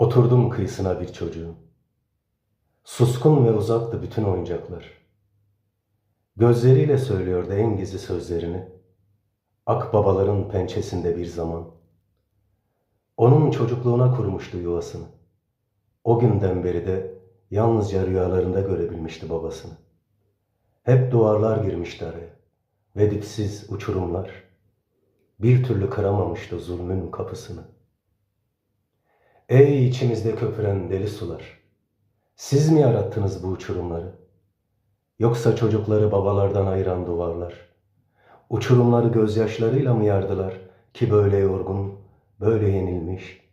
Oturdum kıyısına bir çocuğun. Suskun ve uzaktı bütün oyuncaklar. Gözleriyle söylüyordu en gizli sözlerini. Akbabaların pençesinde bir zaman. Onun çocukluğuna kurmuştu yuvasını. O günden beri de yalnızca rüyalarında görebilmişti babasını. Hep duvarlar girmişti araya ve dipsiz uçurumlar. Bir türlü kıramamıştı zulmün kapısını. Ey içimizde köpüren deli sular! Siz mi yarattınız bu uçurumları? Yoksa çocukları babalardan ayıran duvarlar? Uçurumları gözyaşlarıyla mı yardılar ki böyle yorgun, böyle yenilmiş?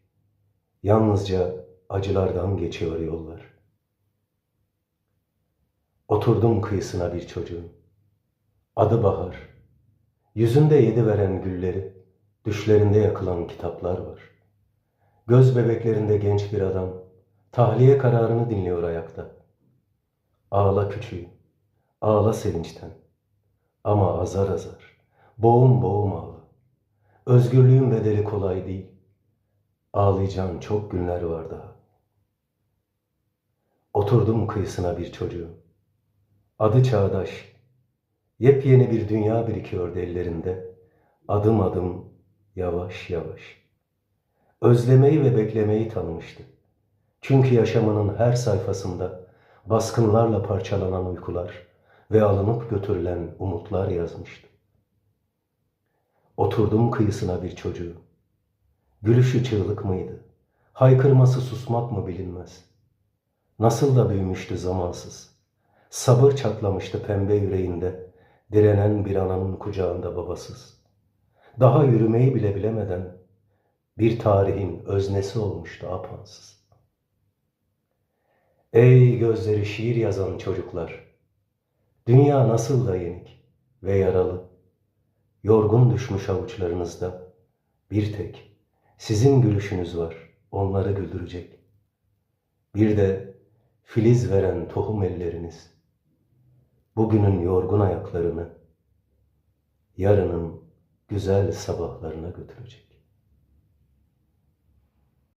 Yalnızca acılardan geçiyor yollar. Oturdum kıyısına bir çocuğun. Adı Bahar. Yüzünde yedi veren gülleri, düşlerinde yakılan kitaplar var. Göz bebeklerinde genç bir adam, tahliye kararını dinliyor ayakta. Ağla küçüğüm, ağla sevinçten. Ama azar azar, boğum boğum ağla. Özgürlüğün bedeli kolay değil. Ağlayacağın çok günler var daha. Oturdum kıyısına bir çocuğun. Adı Çağdaş. Yepyeni bir dünya birikiyordu ellerinde. Adım adım, yavaş yavaş. Özlemeyi ve beklemeyi tanımıştı. Çünkü yaşamının her sayfasında baskınlarla parçalanan uykular ve alınıp götürülen umutlar yazmıştı. Oturdum kıyısına bir çocuğu. Gülüşü çığlık mıydı? Haykırması susmak mı bilinmez. Nasıl da büyümüştü zamansız. Sabır çatlamıştı pembe yüreğinde, direnen bir ananın kucağında babasız. Daha yürümeyi bile bilemeden bir tarihin öznesi olmuştu apansız. Ey gözleri şiir yazan çocuklar! Dünya nasıl da yenik ve yaralı. Yorgun düşmüş avuçlarınızda bir tek sizin gülüşünüz var onları güldürecek. Bir de filiz veren tohum elleriniz. Bugünün yorgun ayaklarını yarının güzel sabahlarına götürecek.